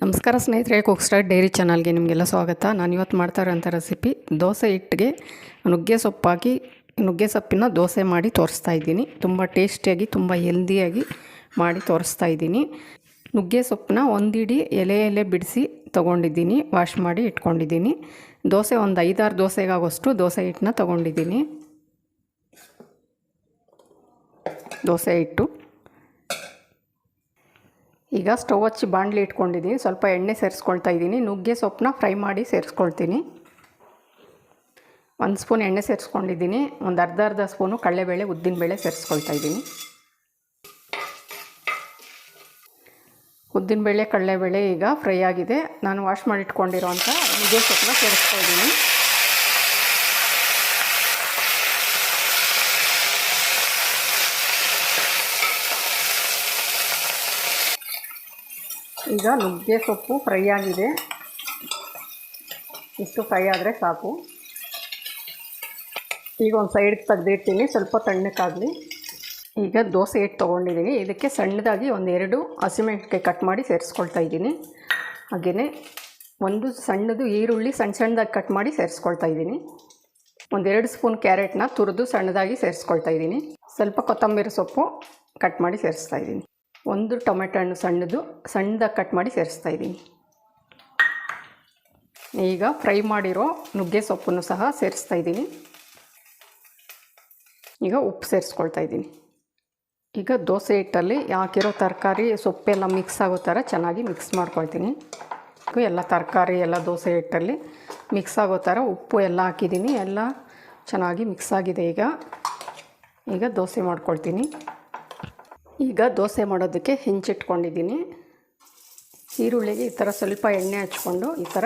ನಮಸ್ಕಾರ ಸ್ನೇಹಿತರೆ cook dairy ಚಾನಲ್ಗೆ ನಿಮಗೆಲ್ಲ ಸ್ವಾಗತ. ನಾನು ಇವತ್ತು ಮಾಡ್ತಾ ಇರೋಂಥ ರೆಸಿಪಿ ದೋಸೆ ಹಿಟ್ಟಿಗೆ ನುಗ್ಗೆ ಸೊಪ್ಪಾಕಿ, ನುಗ್ಗೆ ಸೊಪ್ಪಿನ ದೋಸೆ ಮಾಡಿ ತೋರಿಸ್ತಾ ಇದ್ದೀನಿ. ತುಂಬ ಟೇಸ್ಟಿಯಾಗಿ ತುಂಬ ಹೆಲ್ದಿಯಾಗಿ ಮಾಡಿ ತೋರಿಸ್ತಾ ಇದ್ದೀನಿ. ನುಗ್ಗೆ ಸೊಪ್ಪನ್ನ ಒಂದಿಡಿ ಎಲೆ ಎಲೆ ಬಿಡಿಸಿ ತೊಗೊಂಡಿದ್ದೀನಿ ವಾಶ್ ಮಾಡಿ ಇಟ್ಕೊಂಡಿದ್ದೀನಿ. ದೋಸೆ ಒಂದು ಐದಾರು ದೋಸೆಗಾಗೋಷ್ಟು ದೋಸೆ ಹಿಟ್ಟನ್ನ ತೊಗೊಂಡಿದ್ದೀನಿ. ದೋಸೆ ಹಿಟ್ಟು ಈಗ ಸ್ಟವ್ ಹಚ್ಚಿ ಬಾಣಲಿ ಇಟ್ಕೊಂಡಿದ್ದೀನಿ. ಸ್ವಲ್ಪ ಎಣ್ಣೆ ಸೇರಿಸ್ಕೊಳ್ತಾ ಇದ್ದೀನಿ. ನುಗ್ಗೆ ಸೊಪ್ಪನ್ನ ಫ್ರೈ ಮಾಡಿ ಸೇರಿಸ್ಕೊಳ್ತೀನಿ. ಒಂದು ಸ್ಪೂನ್ ಎಣ್ಣೆ ಸೇರಿಸ್ಕೊಂಡಿದ್ದೀನಿ. ಒಂದು ಅರ್ಧ ಅರ್ಧ ಸ್ಪೂನು ಕಡಲೆಬೇಳೆ ಉದ್ದಿನಬೇಳೆ ಸೇರಿಸ್ಕೊಳ್ತಾ ಇದ್ದೀನಿ. ಉದ್ದಿನಬೇಳೆ ಕಡಲೆಬೇಳೆ ಈಗ ಫ್ರೈ ಆಗಿದೆ. ನಾನು ವಾಶ್ ಮಾಡಿ ಇಟ್ಕೊಂಡಿರೋಂಥ ನುಗ್ಗೆ ಸೊಪ್ಪನ್ನ ಸೇರಿಸ್ತಾ ಇದ್ದೀನಿ ಈಗ ನುಗ್ಗೆ ಸೊಪ್ಪು ಫ್ರೈ ಆಗಿದೆ. ಇಷ್ಟು ಫ್ರೈ ಆದರೆ ಸಾಕು. ಈಗ ಒಂದು ಸೈಡ್ಗೆ ತೆಗೆದಿಡ್ತೀನಿ ಸ್ವಲ್ಪ ತಣ್ಣಕ್ಕಾಗಲಿ. ಈಗ ದೋಸೆ ಹಿಟ್ಟು ತೊಗೊಂಡಿದ್ದೀನಿ ಇದಕ್ಕೆ ಸಣ್ಣದಾಗಿ ಒಂದೆರಡು ಹಸಿಮೆಣಸಿನ್ಕಾಯಿ ಕಟ್ ಮಾಡಿ ಸೇರಿಸ್ಕೊಳ್ತಾ ಇದ್ದೀನಿ. ಹಾಗೆಯೇ ಒಂದು ಸಣ್ಣದು ಈರುಳ್ಳಿ ಸಣ್ಣ ಸಣ್ಣದಾಗಿ ಕಟ್ ಮಾಡಿ ಸೇರಿಸ್ಕೊಳ್ತಾ ಇದ್ದೀನಿ. ಒಂದೆರಡು ಸ್ಪೂನ್ ಕ್ಯಾರೆಟ್ನ ತುರಿದು ಸಣ್ಣದಾಗಿ ಸೇರಿಸ್ಕೊಳ್ತಾ ಇದ್ದೀನಿ. ಸ್ವಲ್ಪ ಕೊತ್ತಂಬರಿ ಸೊಪ್ಪು ಕಟ್ ಮಾಡಿ ಸೇರಿಸ್ತಾ ಇದ್ದೀನಿ. ಒಂದು ಟೊಮೆಟೊ ಹಣ್ಣು ಸಣ್ಣದು, ಸಣ್ಣದಾಗಿ ಕಟ್ ಮಾಡಿ ಸೇರಿಸ್ತಾ ಇದ್ದೀನಿ. ಈಗ ಫ್ರೈ ಮಾಡಿರೋ ನುಗ್ಗೆ ಸೊಪ್ಪನ್ನು ಸಹ ಸೇರಿಸ್ತಾ ಇದ್ದೀನಿ. ಈಗ ಉಪ್ಪು ಸೇರಿಸ್ಕೊಳ್ತಾ ಇದ್ದೀನಿ. ಈಗ ದೋಸೆ ಹಿಟ್ಟಲ್ಲಿ ಹಾಕಿರೋ ತರಕಾರಿ ಸೊಪ್ಪೆಲ್ಲ ಮಿಕ್ಸ್ ಆಗೋ ಥರ ಚೆನ್ನಾಗಿ ಮಿಕ್ಸ್ ಮಾಡ್ಕೊಳ್ತೀನಿ. ಎಲ್ಲ ತರಕಾರಿ, ಎಲ್ಲ ದೋಸೆ ಹಿಟ್ಟಲ್ಲಿ ಮಿಕ್ಸ್ ಆಗೋ ಥರ ಉಪ್ಪು ಎಲ್ಲ ಹಾಕಿದ್ದೀನಿ. ಎಲ್ಲ ಚೆನ್ನಾಗಿ ಮಿಕ್ಸ್ ಆಗಿದೆ ಈಗ. ಈಗ ದೋಸೆ ಮಾಡ್ಕೊಳ್ತೀನಿ. ಈಗ ದೋಸೆ ಮಾಡೋದಕ್ಕೆ ಹೆಂಚಿಟ್ಕೊಂಡಿದ್ದೀನಿ. ಈರುಳ್ಳಿಗೆ ಈ ಥರ ಸ್ವಲ್ಪ ಎಣ್ಣೆ ಹಚ್ಕೊಂಡು ಈ ಥರ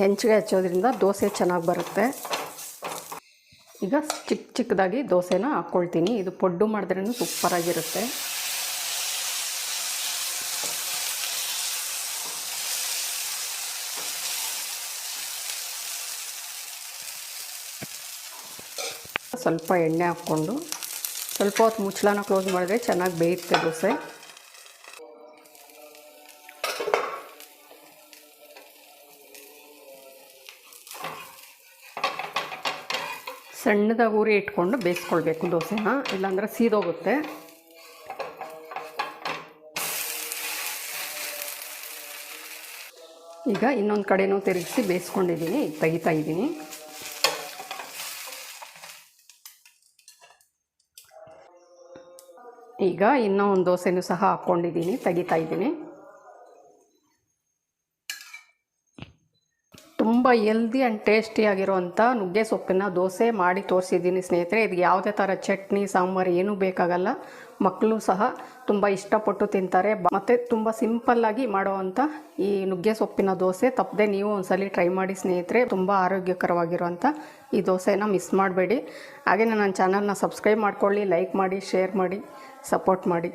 ಹೆಂಚಿಗೆ ಹಚ್ಚೋದ್ರಿಂದ ದೋಸೆ ಚೆನ್ನಾಗಿ ಬರುತ್ತೆ. ಈಗ ಚಿಕ್ಕ ಚಿಕ್ಕದಾಗಿ ದೋಸೆನ ಹಾಕ್ಕೊಳ್ತೀನಿ ಇದು ಪೊಡ್ಡು ಮಾಡಿದ್ರೂ ಸೂಪರಾಗಿರುತ್ತೆ ಸ್ವಲ್ಪ ಎಣ್ಣೆ ಹಾಕ್ಕೊಂಡು ಸ್ವಲ್ಪ ಹೊತ್ತು ಮುಚ್ಚಳನ ಕ್ಲೋಸ್ ಮಾಡಿದ್ರೆ ಚೆನ್ನಾಗಿ ಬೇಯುತ್ತೆ ದೋಸೆ. ಸಣ್ಣದಾಗಿ ಊರಿ ಇಟ್ಕೊಂಡು ಬೇಯಿಸ್ಕೊಳ್ಬೇಕು ದೋಸೆನ, ಇಲ್ಲಾಂದ್ರೆ ಸೀದೋಗುತ್ತೆ. ಈಗ ಇನ್ನೊಂದು ಕಡೆನೂ ತಿರುಗಿಸಿ ಬೇಯಿಸ್ಕೊಂಡಿದ್ದೀನಿ, ತೆಗಿತಾ ಇದ್ದೀನಿ. ಈಗ ಇನ್ನೂ ಒಂದು ದೋಸೆನೂ ಸಹ ಹಾಕ್ಕೊಂಡಿದ್ದೀನಿ ತೆಗಿತಾ ಇದ್ದೀನಿ. ತುಂಬ ಎಲ್ದಿ ಆ್ಯಂಡ್ ಟೇಸ್ಟಿಯಾಗಿರುವಂಥ ನುಗ್ಗೆ ಸೊಪ್ಪಿನ ದೋಸೆ ಮಾಡಿ ತೋರಿಸಿದ್ದೀನಿ ಸ್ನೇಹಿತರೆ. ಇದು ಯಾವುದೇ ಥರ ಚಟ್ನಿ, ಸಾಂಬಾರು ಏನೂ ಬೇಕಾಗಲ್ಲ. ಮಕ್ಕಳು ಸಹ ತುಂಬ ಇಷ್ಟಪಟ್ಟು ತಿಂತಾರೆ. ಮತ್ತು ತುಂಬ ಸಿಂಪಲ್ಲಾಗಿ ಮಾಡುವಂಥ ಈ ನುಗ್ಗೆ ಸೊಪ್ಪಿನ ದೋಸೆ ತಪ್ಪದೆ ನೀವು ಒಂದ್ಸಲಿ ಟ್ರೈ ಮಾಡಿ ಸ್ನೇಹಿತರೆ. ತುಂಬ ಆರೋಗ್ಯಕರವಾಗಿರುವಂಥ ಈ ದೋಸೆನ ಮಿಸ್ ಮಾಡಬೇಡಿ. ಹಾಗೆ ನನ್ನ ಚಾನಲ್ನ ಸಬ್ಸ್ಕ್ರೈಬ್ ಮಾಡ್ಕೊಳ್ಳಿ ಲೈಕ್ ಮಾಡಿ ಶೇರ್ ಮಾಡಿ. ಸಪೋರ್ಟ್ ಮಾಡಿ.